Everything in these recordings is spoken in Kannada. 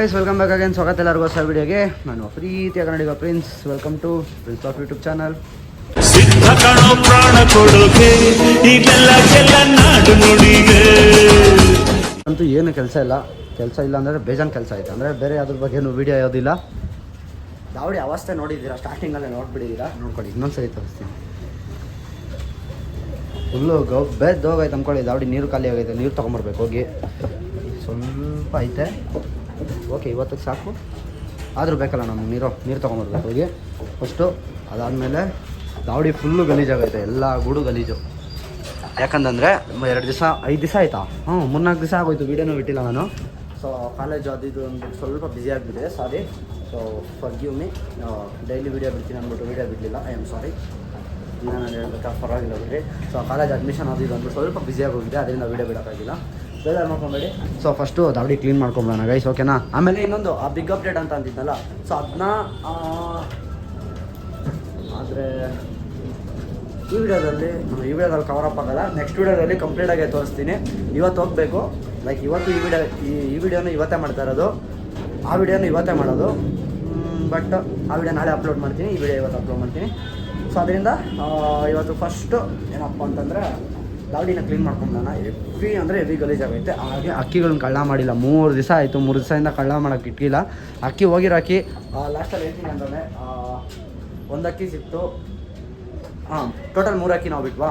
ಗೈಸ್ ವೆಲ್ಕಮ್ ಬ್ಯಾಕ್ ಅಗೇನ್ ಸ್ವಾಗತ ಎಲ್ಲರಿಗೂ ಹೊಸ ವಿಡಿಯೋಗೆ. ನಾನು ಪ್ರೀತಿಯ Kannadiga prince welcome to prince of YouTube channel ಸಿದ್ಧ ಕಣೋ ಪ್ರಾಣ ಕೊಡೋಕೆ ಕೆಲ ನಾಡು ನುಡಿಗೆ. ಅಂತೂ ಏನು ಕೆಲಸ ಇಲ್ಲ. ಕೆಲಸ ಇಲ್ಲ ಅಂದರೆ ಬೇಜಾನ್ ಕೆಲಸ ಆಯ್ತು. ಅಂದರೆ ಬೇರೆ ಅದ್ರ ಬಗ್ಗೆ ಏನು ವಿಡಿಯೋ ಯಾವುದಿಲ್ಲ. ದಾವಡಿ ಅವಸ್ಥೆ ನೋಡಿದ್ದೀರಾ? ಸ್ಟಾರ್ಟಿಂಗಲ್ಲೇ ನೋಡ್ಬಿಟ್ಟಿದ್ದೀರಾ? ನೋಡ್ಕೊಳ್ಳಿ ಇನ್ನೊಂದ್ಸರಿ ತೋರಿಸ್ತೀನಿ. ಫುಲ್ಲು ಗೌ ಬೇದ್ ಹೋಗೈತೆ ಅಂದ್ಕೊಳ್ಳಿ ದಾವಡಿ ನೀರು ಖಾಲಿ ಆಗೈತೆ. ನೀರು ತೊಗೊಂಬರ್ಬೇಕು ಹೋಗಿ. ಸ್ವಲ್ಪ ಐತೆ. ಓಕೆ ಇವತ್ತಿಗೆ ಸಾಕು. ಆದರೂ ಬೇಕಲ್ಲ ನಮ್ಗೆ ನೀರು ನೀರು ತೊಗೊಂಬರ್ಬೇಕು ಹೋಗಿ ಫಸ್ಟು ಅದಾದಮೇಲೆ ದಾವಡಿ ಫುಲ್ಲು ಗಲೀಜಾಗೈತೆ ಎಲ್ಲ ಗೂಡು ಗಲೀಜು. ಯಾಕಂತಂದರೆ ಎರಡು ದಿವಸ, ಐದು ದಿವಸ ಆಯಿತಾ? ಹ್ಞೂ, ಮೂರ್ನಾಲ್ಕು ದಿವಸ ಆಗೋಯ್ತು, ವೀಡಿಯೋನೂ ಬಿಟ್ಟಿಲ್ಲ ನಾನು. ಸೊ ಕಾಲೇಜು ಅಂದ್ಬಿಟ್ಟು ಸ್ವಲ್ಪ ಬ್ಯುಸಿ ಆಗಿಬಿಟ್ಟಿದೆ sorry so forgive me daily video ಬಿಡ್ತೀನಿ ಅಂದ್ಬಿಟ್ಟು ವೀಡಿಯೋ ಬಿಡಲಿಲ್ಲ. ಐ ಆಮ್ ಸಾರಿ ನಾನು ಹೇಳ್ಬೇಕಾ, ಪರವಾಗಿಲ್ಲ ಬಿಡ್ರಿ. ಸೊ ಕಾಲೇಜ್ ಅಡ್ಮಿಷನ್ ಆದಿದ್ದು ಅಂದ್ಬಿಟ್ಟು ಸ್ವಲ್ಪ ಬ್ಯುಸಿಯಾಗಿ ಹೋಗಿದೆ, ಅದರಿಂದ ವೀಡಿಯೋ ಬಿಡೋಕ್ಕಾಗಿಲ್ಲ. ಸೊ ಫಸ್ಟು ದಾವಡಿ ಕ್ಲೀನ್ ಮಾಡ್ಕೊಂಬಿಡೋಣ ಗೈಸ್ ಓಕೆನಾ ಆಮೇಲೆ ಇನ್ನೊಂದು, ಆ ಬಿಗ್ ಅಪ್ಡೇಟ್ ಅಂತ ಅಂತಿದ್ನಲ್ಲ ಸೊ ಅದನ್ನ ಆದರೆ, ಈ ವಿಡಿಯೋದಲ್ಲಿ ಈ ವಿಡಿಯೋದಲ್ಲಿ ಕವರ್ ಆಗಲ್ಲ. ನೆಕ್ಸ್ಟ್ ವಿಡಿಯೋದಲ್ಲಿ ಕಂಪ್ಲೀಟಾಗಿ ತೋರಿಸ್ತೀನಿ. ಇವತ್ತು ಹೋಗಬೇಕು. ಲೈಕ್ ಇವತ್ತು ಈ ವಿಡಿಯೋ, ಈ ಈ ವಿಡಿಯೋನ ಇವತ್ತೇ ಮಾಡ್ತಾ ಇರೋದು. ಆ ವಿಡಿಯೋನ ಇವತ್ತೇ ಮಾಡೋದು. ಬಟ್ ಆ ವಿಡಿಯೋ ನಾಳೆ ಅಪ್ಲೋಡ್ ಮಾಡ್ತೀನಿ. ಈ ವಿಡಿಯೋ ಇವತ್ತು ಅಪ್ಲೋಡ್ ಮಾಡ್ತೀನಿ. ಸೊ ಅದರಿಂದ ಇವತ್ತು ಫಸ್ಟು ಏನಪ್ಪ ಅಂತಂದರೆ ಲಾವಡಿನ ಕ್ಲೀನ್ ಮಾಡ್ಕೊಂಡಾನ ಹೆವಿ ಅಂದರೆ ಹೆವಿ ಗಲೀಜಾಗೈತೆ ಹಾಗೆ ಅಕ್ಕಿಗಳನ್ನ ಕಳ್ಳ ಮಾಡಿಲ್ಲ. ಮೂರು ದಿವಸ ಆಯಿತು. ಮೂರು ದಿವಸದಿಂದ ಕಳ್ಳ ಮಾಡೋಕ್ಕೆ ಇಟ್ಟಿಲ್ಲ. ಅಕ್ಕಿ ಹೋಗಿರೋ ಅಕ್ಕಿ ಲಾಸ್ಟಲ್ಲಿ ಹೇಳ್ತೀನಿ ಅಂತಂದರೆ ಒಂದು ಅಕ್ಕಿ ಸಿಕ್ತು. ಹಾಂ ಟೋಟಲ್ ಮೂರು ಅಕ್ಕಿ ನಾವು ಬಿಟ್ವಾ?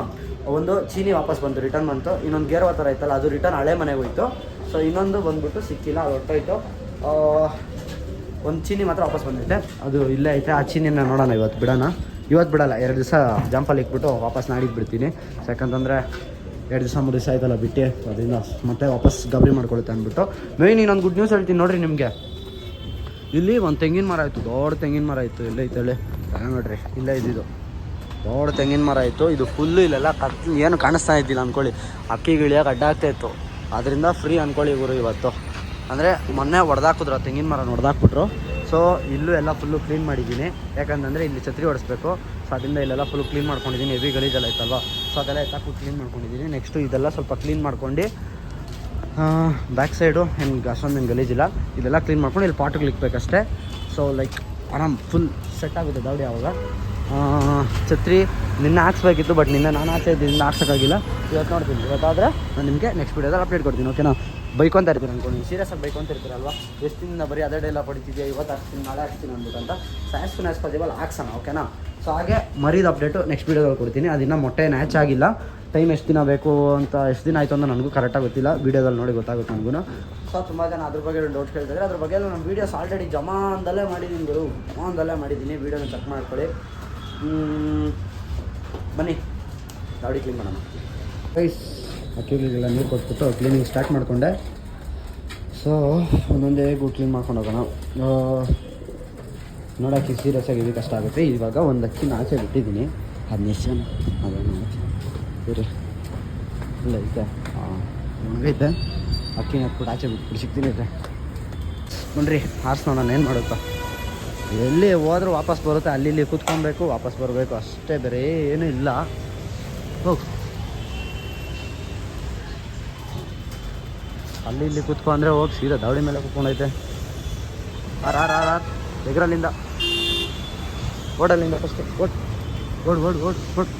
ಒಂದು ಚೀನಿ ವಾಪಸ್ ಬಂತು ರಿಟರ್ನ್ ಬಂತು. ಇನ್ನೊಂದು ಗೇರ್ ಥರ ಇತ್ತಲ್ಲ ಅದು ರಿಟರ್ನ್ ಹಳೆ ಮನೆಗೆ ಹೋಯ್ತು. ಸೊ ಇನ್ನೊಂದು ಬಂದ್ಬಿಟ್ಟು ಸಿಕ್ಕಿಲ್ಲ, ಅದು ಹೊಟ್ಟೋಯ್ತು ಒಂದು ಚೀನಿ ಮಾತ್ರ ವಾಪಸ್ ಬಂದೈತೆ. ಅದು ಇಲ್ಲೇ ಐತೆ. ಆ ಚೀನಿನ ನೋಡೋಣ ಇವತ್ತು, ಬಿಡೋಣ. ಇವತ್ತು ಬಿಡಲ್ಲ, ಎರಡು ದಿವಸ ಜಂಪಲ್ಲಿ ಇಟ್ಬಿಟ್ಟು ವಾಪಸ್ ನಾಡಿಗೆ ಬಿಡ್ತೀನಿ. ಯಾಕಂತಂದರೆ ಎರಡು ದಿವಸ ಮೂರು ದಿವಸ ಆಯ್ತಲ್ಲ ಬಿಟ್ಟು, ಅದರಿಂದ ಮತ್ತೆ ವಾಪಸ್ ಗಬರಿ ಮಾಡ್ಕೊಳುತ್ತೆ ಅಂದ್ಬಿಟ್ಟು. ಮೇಯ್ನ್ ಇನ್ನೊಂದು ಗುಡ್ ನ್ಯೂಸ್ ಹೇಳ್ತೀನಿ ನೋಡಿರಿ ನಿಮಗೆ. ಇಲ್ಲಿ ಒಂದು ತೆಂಗಿನ ಮರ ಆಯಿತು ದೊಡ್ಡ ತೆಂಗಿನ ಮರ ಆಯಿತು ಇಲ್ಲೇ ಹೇಳಿ? ನೋಡ್ರಿ, ಇಲ್ಲೇ ಇದು ದೊಡ್ಡ ತೆಂಗಿನ ಮರ ಆಯಿತು ಇದು ಫುಲ್ಲು ಇಲ್ಲೆಲ್ಲ ಕತ್ ಏನು ಕಾಣಿಸ್ತಾ ಇದ್ದಿಲ್ಲ ಅಂದ್ಕೊಳ್ಳಿ ಅಕ್ಕಿ ಗಿಳಿಯಾಗ ಅಡ್ಡ ಆಗ್ತಾ ಇತ್ತು. ಅದರಿಂದ ಫ್ರೀ ಅಂದ್ಕೊಳ್ಳಿ ಇವರು ಇವತ್ತು. ಅಂದರೆ ಮೊನ್ನೆ ಹೊಡೆದಾಕಿದ್ರು ತೆಂಗಿನ ಮರ ಹೊಡೆದಾಕ್ಬಿಟ್ರು. ಸೊ ಇಲ್ಲೂ ಎಲ್ಲ ಫುಲ್ಲು ಕ್ಲೀನ್ ಮಾಡಿದ್ದೀನಿ. ಯಾಕಂತಂದರೆ ಇಲ್ಲಿ ಛತ್ರಿ ಹೊಡಿಸ್ಬೇಕು. ಸೊ ಅದರಿಂದ ಇಲ್ಲೆಲ್ಲ ಫುಲ್ ಕ್ಲೀನ್ ಮಾಡ್ಕೊಂಡಿದ್ದೀನಿ. ಹೆವಿ ಗಲೀಜೆಲ್ಲ ಐತಲ್ವ? ಸೊ ಅದೆಲ್ಲ ಎತ್ತಾಕು ಕ್ಲೀನ್ ಮಾಡ್ಕೊಂಡಿದ್ದೀನಿ. ನೆಕ್ಸ್ಟು ಇದೆಲ್ಲ ಸ್ವಲ್ಪ ಕ್ಲೀನ್ ಮಾಡ್ಕೊಂಡು ಬ್ಯಾಕ್ ಸೈಡು ಏನು ಅಷ್ಟೊಂದು ಏನು ಗಲೀಜಿಲ್ಲ ಇದೆಲ್ಲ ಕ್ಲೀನ್ ಮಾಡ್ಕೊಂಡು ಇಲ್ಲಿ ಪಾಟ್ಗಳು ಇಕ್ಬೇಕಷ್ಟೇ. ಸೊ ಲೈಕ್ ಆರಾಮ್ ಫುಲ್ ಸೆಟ್ ಆಗುತ್ತೆ ದೌಡಿ ಆವಾಗ ಆ, ಛತ್ರಿ ನಿನ್ನೆ ಹಾಕ್ಸ್ಬೇಕಿತ್ತು ಬಟ್ ನಿನ್ನೆ ನಾನು ಆಚೆ ಇದ್ದಿಂದ ಹಾಕ್ಸೋಕ್ಕಾಗಿಲ್ಲ. ಇವತ್ತು ನೋಡ್ತೀನಿ. ಇವತ್ತಾದರೆ ನಾನು ನಿಮಗೆ ನೆಕ್ಸ್ಟ್ ವೀಡಿಯೋದಲ್ಲಿ ಅಪ್ಡೇಟ್ ಕೊಡ್ತೀನಿ ಓಕೆನಾ ಬೈಕೊಂತ ಇರ್ತೀರ ಅನ್ಕೊಂಡು ಸೀರಿಯಸ್ ಆಗಿ ಬೈಕೊಂತ ಇರ್ತೀರಲ್ವಾ ಎಷ್ಟು ದಿನ ಬರೀ ಅದೇ ಎಲ್ಲ ಪಡಿತಿದ್ಯಾ ಇವತ್ತು ಹಾಕ್ತೀನಿ ನಾಳೆ ಹಾಕ್ತೀನಿ ಅಂದ್ಬಿಟ್ಟು ಅಂತ ಸ್ಯಾಸ್ ಟು ನ್ಯಾಸ್ ಪಾಸಿಬಲ್ ಹಾಕ್ಸೋಣ ಓಕೆನಾ ಸೊ ಹಾಗೆ ಮರಿದ ಅಪ್ಡೇಟು ನೆಕ್ಸ್ಟ್ ವೀಡಿಯೋದಲ್ಲಿ ಕೊಡ್ತೀನಿ. ಅದಿನ್ನ ಮೊಟ್ಟೆ ನ್ಯಾಚ್ ಆಗಿಲ್ಲ. ಟೈಮ್ ಎಷ್ಟು ದಿನ ಬೇಕು ಅಂತ ಎಷ್ಟು ದಿನ ಆಯಿತು ಅಂತ ನನಗೂ ಕರೆಕ್ಟಾಗಿ ಗೊತ್ತಿಲ್ಲ. ವೀಡಿಯೋದಲ್ಲಿ ನೋಡಿ ಗೊತ್ತಾಗುತ್ತೆ ನನಗೂ ಸೊ ತುಂಬ ಜನ ಅದ್ರ ಬಗ್ಗೆ ಡೌಟ್ ಕೇಳ್ತಿದ್ರೆ. ಅದ್ರ ಬಗ್ಗೆ ನಾನು ವೀಡಿಯೋಸ್ ಆಲ್ರೆಡಿ ಜಮಾ ಅಂದಲ್ಲೇ ಮಾಡಿದ್ದೀನಿ ಗುರು. ಜಮಾ ಅಂದಲ್ಲೇ ಮಾಡಿದ್ದೀನಿ ವೀಡಿಯೋನ ಚೆಕ್ ಮಾಡ್ಕೊಳ್ಳಿ. ಬನ್ನಿ. ಗಾಡಿ ಕ್ಲೀನ್ ಮಾಡೋಣ. ಅಕ್ಕಿಗಳಿಗೆಲ್ಲ ನೀರು ಕೊಟ್ಬಿಟ್ಟು ಕ್ಲೀನಿಂಗ್ ಸ್ಟಾರ್ಟ್ ಮಾಡಿಕೊಂಡೆ. ಸೊ ಒಂದೊಂದೇ ಗು ಕ್ಲೀನ್ ಮಾಡ್ಕೊಂಡು ಹೋಗೋಣ. ನೋಡೋಕ್ಕೆ ಸೀರಿಯಸ್ ಆಗಿ ಕಷ್ಟ ಆಗುತ್ತೆ. ಇವಾಗ ಒಂದು ಅಕ್ಕಿನ ಆಚೆ ಬಿಟ್ಟಿದ್ದೀನಿ. ಅದು ಎಷ್ಟು ಅದೇನು ಸರಿ ಇಲ್ಲ ಐತೆ ಒಣಗೈತೆ ಅಕ್ಕಿನ ಕೂಡ ಆಚೆ ಬಿಟ್ಬಿಟ್ಟು ಸಿಗ್ತೀನಿ ಇದೆ ನೋಡ್ರಿ ಹಾರ್ಸ್ ನೋಡೋಣ ಏನು ಮಾಡುತ್ತಾ ಎಲ್ಲಿ ಹೋದ್ರೂ ವಾಪಸ್ ಬರುತ್ತೆ, ಅಲ್ಲಿ ಇಲ್ಲಿ ಕೂತ್ಕೊಬೇಕು, ವಾಪಸ್ ಬರಬೇಕು. ಅಷ್ಟೇ, ಬೇರೆ ಏನೂ ಇಲ್ಲ. ಹೋಗು. ಅಲ್ಲಿ ಇಲ್ಲಿ ಕೂತ್ಕೊ ಅಂದರೆ ಹೋಗಿ ಸೀದಾ ದಾವಡಿ ಮೇಲೆ ಕೂತ್ಕೊಂಡೈತೆ. ಆರ್ ಆರ್ ಆರ್ ಆರ್ ಎಗ್ರಲ್ಲಿಂದ. ಓಡಲ್ಲಿಂದ ಫಸ್ಟ್ ಓಡ್ ಓಡ್ ಓಡ್ ಓಡ್ ಓಡ್.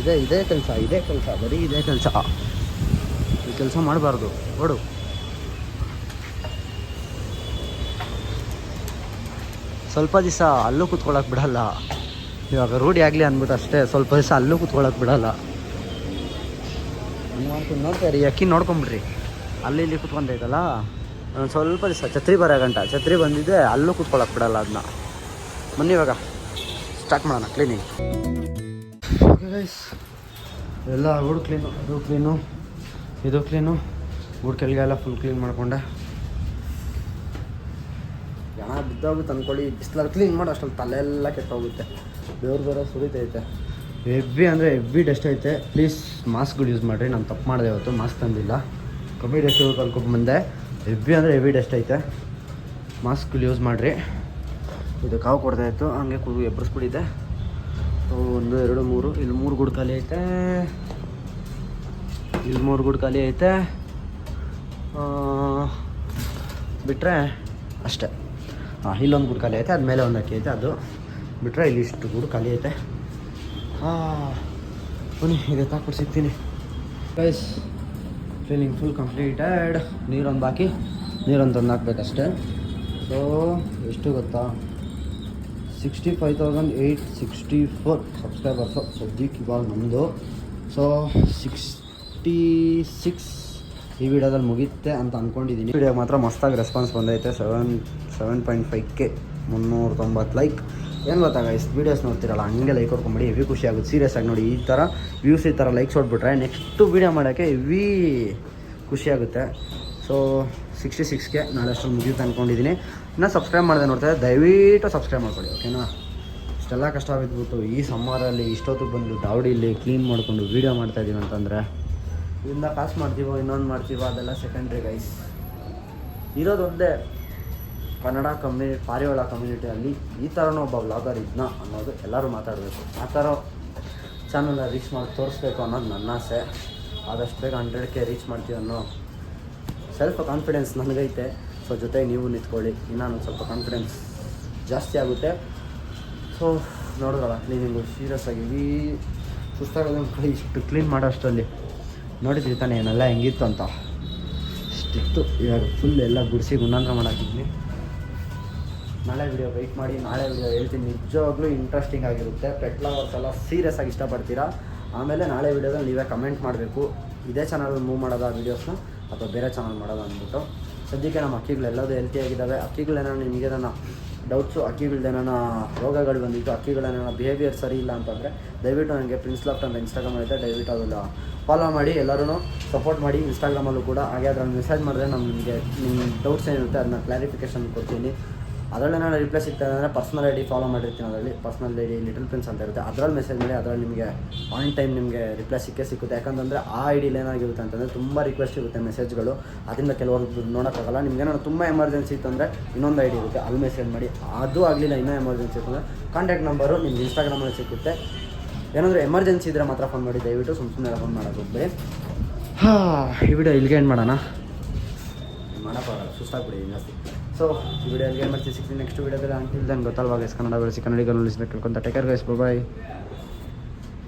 ಇದೇ ಇದೇ ಕೆಲಸ ಇದೇ ಕೆಲಸ, ಬರೀ ಇದೇ ಕೆಲಸ. ಈ ಕೆಲಸ ಮಾಡಬಾರ್ದು. ಓಡು. ಸ್ವಲ್ಪ ದಿವಸ ಅಲ್ಲೂ ಕೂತ್ಕೊಳ್ಳೋಕೆ ಬಿಡಲ್ಲ. ಇವಾಗ ರೂಢಿ ಆಗಲಿ ಅಂದ್ಬಿಟ್ಟು ಅಷ್ಟೇ, ಸ್ವಲ್ಪ ದಿವಸ ಅಲ್ಲೂ ಕೂತ್ಕೊಳ್ಳೋಕೆ ಬಿಡಲ್ಲ. ನೋಡ್ತಾರೆ ಅಕ್ಕಿ ನೋಡ್ಕೊಂಬಿಡ್ರಿ. ಅಲ್ಲಿ ಇಲ್ಲಿ ಕುತ್ಕೊಂಡೈತಲ್ಲ ಒಂದು ಸ್ವಲ್ಪ ದಿವಸ, ಛತ್ರಿ ಬರೋ ಗಂಟ, ಛತ್ರಿ ಬಂದಿದೆ ಅಲ್ಲೂ ಕೂತ್ಕೊಳ್ಳೋಕೆ ಬಿಡಲ್ಲ ಅದನ್ನ ಬನ್ನಿ ಇವಾಗ ಸ್ಟಾರ್ಟ್ ಮಾಡೋಣ ಕ್ಲೀನಿಂಗ್ ಎಲ್ಲ ಗೂಡು ಕ್ಲೀನು ಇದು ಕ್ಲೀನು ಇದು ಕ್ಲೀನು ಗೂಡು ಕೆಳಗೆಲ್ಲ ಫುಲ್ ಕ್ಲೀನ್ ಮಾಡಿಕೊಂಡೆ. ಬಿದ್ದೋಗುತ್ತೆ ಅಂದ್ಕೊಳ್ಳಿ ಬಿಸಿಲಲ್ಲಿ ಕ್ಲೀನ್ ಮಾಡಿ ಅಷ್ಟಲ್ಲಿ ತಲೆ ಎಲ್ಲ ಕೆಟ್ಟೋಗುತ್ತೆ. ಬೇರೆ ಬೇರೆ ಸುರಿತೈತೆ. ಹೆವಿ ಅಂದರೆ ಹೆವಿ ಡಸ್ಟ್ ಐತೆ. ಪ್ಲೀಸ್ ಮಾಸ್ಕ್ಗಳು ಯೂಸ್ ಮಾಡಿರಿ, ನಾನು ತಪ್ಪು ಮಾಡಿದೆ ಇವತ್ತು ಮಾಸ್ಕ್ ತಂದಿಲ್ಲ. ಕಮ್ಮಿ ಡಸ್ಟ್ ಕಲ್ಕೊಂಡು ಬಂದೆ. ಹೆವ್ವಿ ಅಂದರೆ ಹೆವಿ ಡಸ್ಟ್ ಐತೆ. ಮಾಸ್ಕ್ಗಳು ಯೂಸ್ ಮಾಡಿರಿ. ಇದು ಕಾವು ಕೊಡ್ತಾ ಇತ್ತು, ಹಂಗೆ ಕುದು ಎಬ್ಬರಿಸ್ಬಿಟ್ಟಿದ್ದೆ ಸೊ ಒಂದು, ಎರಡು, ಮೂರು, ಇಲ್ಲಿ ಮೂರು ಗುಡ್ ಖಾಲಿ ಐತೆ. ಇಲ್ಲಿ ಮೂರು ಗುಡ್ ಖಾಲಿ ಐತೆ. ಬಿಟ್ಟರೆ ಅಷ್ಟೇ. ಹಾಂ, ಇಲ್ಲೊಂದು ಗುಡ್ ಖಾಲಿ ಐತೆ ಅದ್ಮೇಲೆ ಒಂದು ಅಕ್ಕಿ ಐತೆ, ಅದು ಬಿಟ್ಟರೆ ಇಲ್ಲಿ ಇಷ್ಟು ಗುಡ್ ಖಾಲಿ ಐತೆ. ಹಾಂ, ಬನ್ನಿ, ಇದೆ ತಾಕ್ಬಿಟ್ಟು ಸಿಗ್ತೀನಿ ಗೈಸ್ ಫೀಲಿಂಗ್ ಫುಲ್ ಕಂಪ್ಲೀಟೆಡ್ ನೀರೊಂದು ಬಾಕಿ, ನೀರೊಂದು ತಂದು ಹಾಕ್ಬೇಕಷ್ಟೇ. ಸೊ ಎಷ್ಟು ಗೊತ್ತಾ? Sixty five thousand eight sixty four subscribers ಸದ್ಯಕ್ಕೆ ಇವಾಗ ನಮ್ಮದು ಸೊ ಸಿಕ್ಸ್ಟಿ ಸಿಕ್ಸ್ ಈ ವಿಡಿಯೋದಲ್ಲಿ ಮುಗಿಯುತ್ತೆ ಅಂತ ಅಂದ್ಕೊಂಡಿದ್ದೀನಿ ವಿಡಿಯೋ ಮಾತ್ರ ಮಸ್ತಾಗಿ ರೆಸ್ಪಾನ್ಸ್ ಬಂದೈತೆ. Seven seven point five K ಮುನ್ನೂರ ತೊಂಬತ್ತು ಲೈಕ್ ಏನು ಗೊತ್ತಾಗ ಇಷ್ಟು ವೀಡಿಯೋಸ್ ನೋಡ್ತಿರಲ್ಲ, ಹಂಗೆ ಲೈಕ್ ಹೊಡ್ಕೊಂಬಿಡಿ. ಹೆವಿ ಖುಷಿ ಆಗುತ್ತೆ. ಸೀರಿಯಸ್ ಆಗಿ ನೋಡಿ, ಈ ಥರ ವ್ಯೂಸ್ ಈ ಥರ ಲೈಕ್ಸ್ ಹೊಡ್ಬಿಟ್ರೆ ನೆಕ್ಸ್ಟು ವೀಡಿಯೋ ಮಾಡೋಕ್ಕೆ ಹೆವಿ ಖುಷಿ ಆಗುತ್ತೆ. ಸೊ ಸಿಕ್ಸ್ಟಿ ಸಿಕ್ಸ್ಗೆ ನಾಳೆ ಅಷ್ಟೊಂದು ಮುಗಿಯುತ್ತೆ ಅಂದ್ಕೊಂಡಿದ್ದೀನಿ ಇನ್ನೂ ಸಬ್ಸ್ಕ್ರೈಬ್ ಮಾಡಿದೆ ನೋಡ್ತಾರೆ ದಯವಿಟ್ಟು ಸಬ್ಸ್ಕ್ರೈಬ್ ಮಾಡ್ಕೊಳ್ಳಿ ಓಕೆನಾ ಇಷ್ಟೆಲ್ಲ ಕಷ್ಟ ಬಿದ್ದುಬಿಟ್ಟು ಈ ಸಮ್ಮರಲ್ಲಿ ಇಷ್ಟೊತ್ತಿಗೆ ಬಂದು ದಾವಡಿಲಿ ಕ್ಲೀನ್ ಮಾಡಿಕೊಂಡು ವೀಡಿಯೋ ಮಾಡ್ತಾಯಿದ್ದೀನಿ ಅಂತಂದರೆ ಇದರಿಂದ ಕಾಸು ಮಾಡ್ತೀವೋ, ಇನ್ನೊಂದು ಮಾಡ್ತೀವೋ, ಅದೆಲ್ಲ ಸೆಕೆಂಡ್ರಿ ಗೈಸ್ ಇರೋದೊಂದೇ ಕನ್ನಡ ಕಮ್ಯುನಿ ಪಾರಿವಾಳ ಕಮ್ಯುನಿಟಿಯಲ್ಲಿ ಈ ಥರನೂ ಒಬ್ಬ ವ್ಲಾಗರ್ ಇದ್ನ ಅನ್ನೋದು ಎಲ್ಲರೂ ಮಾತಾಡಬೇಕು. ಆ ಥರ ಚಾನಲ್ನ ರೀಚ್ ಮಾಡಿ ತೋರಿಸ್ಬೇಕು ಅನ್ನೋದು ನನ್ನ ಆಸೆ. ಆದಷ್ಟು ಬೇಗ ಹಂಡ್ರೆಡ್ ಕೆ ರೀಚ್ ಮಾಡ್ತೀವಿ ಅನ್ನೋ ಸೆಲ್ಫ್ ಕಾನ್ಫಿಡೆನ್ಸ್ ನನಗೈತೆ. ಸೊ ಜೊತೆಗೆ ನೀವು ನಿಂತ್ಕೊಳ್ಳಿ. ಇನ್ನೂ ಸ್ವಲ್ಪ ಕಾನ್ಫಿಡೆನ್ಸ್ ಜಾಸ್ತಿ ಆಗುತ್ತೆ. ಸೊ ನೋಡಿದ್ರಲ್ಲ ಕ್ಲೀನಿಂಗು ಸೀರಿಯಸ್ ಆಗಿ ಈ ಪುಸ್ತಕದ ಇಷ್ಟು ಕ್ಲೀನ್ ಮಾಡೋ ಅಷ್ಟರಲ್ಲಿ. ನೋಡಿದ್ರಿ ತಾನೇ, ಏನೆಲ್ಲ ಹೆಂಗಿತ್ತು ಅಂತ. ಇಷ್ಟಿತ್ತು. ಇವಾಗ ಫುಲ್ ಎಲ್ಲ ಗುಡಿಸಿ ಗುಣಾಂತರ ಮಾಡಾಕಿದ್ವಿ. ನಾಳೆ ವಿಡಿಯೋ ವೆಯ್ಟ್ ಮಾಡಿ, ನಾಳೆ ವಿಡಿಯೋ ಹೇಳ್ತೀನಿ. ನಿಜವಾಗ್ಲೂ ಇಂಟ್ರೆಸ್ಟಿಂಗ್ ಆಗಿರುತ್ತೆ. ಪೆಟ್ ಲವರ್ಸ್ ಎಲ್ಲ ಸೀರಿಯಸ್ ಆಗಿ ಇಷ್ಟಪಡ್ತೀರಾ? ಆಮೇಲೆ ನಾಳೆ ವಿಡಿಯೋದಲ್ಲಿ ನೀವೇ ಕಮೆಂಟ್ ಮಾಡಬೇಕು. ಇದೇ ಚಾನಲ್ ಮೂವ್ ಆ ವೀಡಿಯೋಸ್ನ ಅಥವಾ ಬೇರೆ ಚಾನಲ್ ಮಾಡೋದು ಅಂದ್ಬಿಟ್ಟು. ಸದ್ಯಕ್ಕೆ ನಮ್ಮ ಅಕ್ಕಿಗಳೆಲ್ಲದೂ ಹೆಲ್ತಿಯಾಗಿದ್ದಾವೆ ಅಕ್ಕಿಗಳೇನೋ ನಿಮಗೆ ನನ್ನ ಡೌಟ್ಸು ಅಕ್ಕಿಗಳ್ದೇನ ರೋಗಗಳು ಬಂದಿತ್ತು ಅಕ್ಕಿಗಳೇನೋ ಬಿಹೇವಿಯರ್ ಸರಿ ಇಲ್ಲ ಅಂತಂದರೆ ದಯವಿಟ್ಟು ನನಗೆ ಪ್ರಿನ್ಸ್ ಲಾಫ್ಟ್ ಅಂತ ಇನ್ಸ್ಟಾಗ್ರಾಮ್ ಐತೆ ದಯವಿಟ್ಟು ಅದನ್ನು ಫಾಲೋ ಮಾಡಿ ಎಲ್ಲರೂ ಸಪೋರ್ಟ್ ಮಾಡಿ ಇನ್ಸ್ಟಾಗ್ರಾಮಲ್ಲೂ ಕೂಡ ಹಾಗೆ ಅದ್ರಲ್ಲಿ ಮೆಸೇಜ್ ಮಾಡಿದ್ರೆ ನಮಗೆ ನಿಮ್ಮ ಡೌಟ್ಸ್ ಏನಿರುತ್ತೆ, ಅದನ್ನ ಕ್ಲಾರಿಫಿಕೇಷನ್ ಕೊಡ್ತೀನಿ. ಅದರಲ್ಲಿ ನಾನು ರಿಪ್ಲೈ ಸಿಗ್ತದೆ ಅಂದರೆ ಪರ್ಸ್ನಲ್ ಐ ಡಿ ಫಾಲೋ ಮಾಡಿರ್ತೀನಿ ಅದರಲ್ಲಿ. Personal I D little prince ಅಂತ ಇರುತ್ತೆ. ಅದರಲ್ಲಿ ಮೆಸೇಜ್ ಮಾಡಿ ಅದರಲ್ಲಿ ನಿಮಗೆ ಆನ್ ಟೈಮ್ ನಿಮಗೆ ರಿಪ್ಲೈ ಸಿಕ್ಕೇ ಸಿಕ್ಕುತ್ತೆ. ಯಾಕಂತಂದರೆ ಆ ಐ ಡಿಲಿ ಏನಾಗಿರುತ್ತೆ ಅಂತಂದರೆ ತುಂಬ ರಿಕ್ವೆಸ್ಟ್ ಇರುತ್ತೆ ಮೆಸೇಜ್ಗಳು ಅದರಿಂದ ಕೆಲವೊಂದು ನೋಡೋಕ್ಕಾಗಲ್ಲ. ನಿಮ್ಗೆ ಏನಾದ್ರು ತುಂಬ ಎಮರ್ಜೆನ್ಸಿ ಇತ್ತು ಅಂದರೆ ಇನ್ನೊಂದು ಐ ಡಿ ಇರುತ್ತೆ. ಅಲ್ಲಿ ಮೆಸೇಜ್ ಮಾಡಿ. ಅದು ಆಗಲಿಲ್ಲ, ಇನ್ನೂ ಎಮರ್ಜೆನ್ಸಿ ಇತ್ತಂದರೆ ಕಾಂಟ್ಯಾಕ್ಟ್ ನಂಬರು ನಿಮ್ಗೆ ಇನ್ಸ್ಟಾಗ್ರಾಮಲ್ಲಿ ಸಿಗುತ್ತೆ ಏನಾದರೂ ಎಮರ್ಜೆನ್ಸಿ ಇದ್ದರೆ ಮಾತ್ರ ಫೋನ್ ಮಾಡಿ. ದಯವಿಟ್ಟು ಸುಮ್ಮ ಸುಮ್ಮನೆ ಫೋನ್ ಮಾಡೋದು. ಹೋಗ್ಬೇಡಿ ಹಾಂ, ಈ ವಿಡಿಯೋ ಇಲ್ಲಿಗೆ ಏನು ಮಾಡೋಣ. ಮಾಡೋಕ್ಕಾಗಲ್ಲ ಸುಸ್ತಾಗ್ಬಿಡಿ ಜಾಸ್ತಿ. ಸೊ ಈ ವಿಡಿಯೋ ಎಲ್ಲಿಗೆ ಮಾಡ್ತೀವಿ ಸಿಗ್ತೀನಿ ನೆಕ್ಸ್ಟ್ ವಿಡಿಯೋದಲ್ಲಿ ಅಂಟಿಲ್ ದನ್ ಗೊತ್ತಲ್ವಾ ಗೈಸ್ ಕನ್ನಡ ಬೆಳೆಸಿ ಕನ್ನಡಿಗರು ಉಳಿಸ್ಬೇಕು ಅಂತ ಟೇಕರ್ ಗೈಸ್ ಬಾಯ್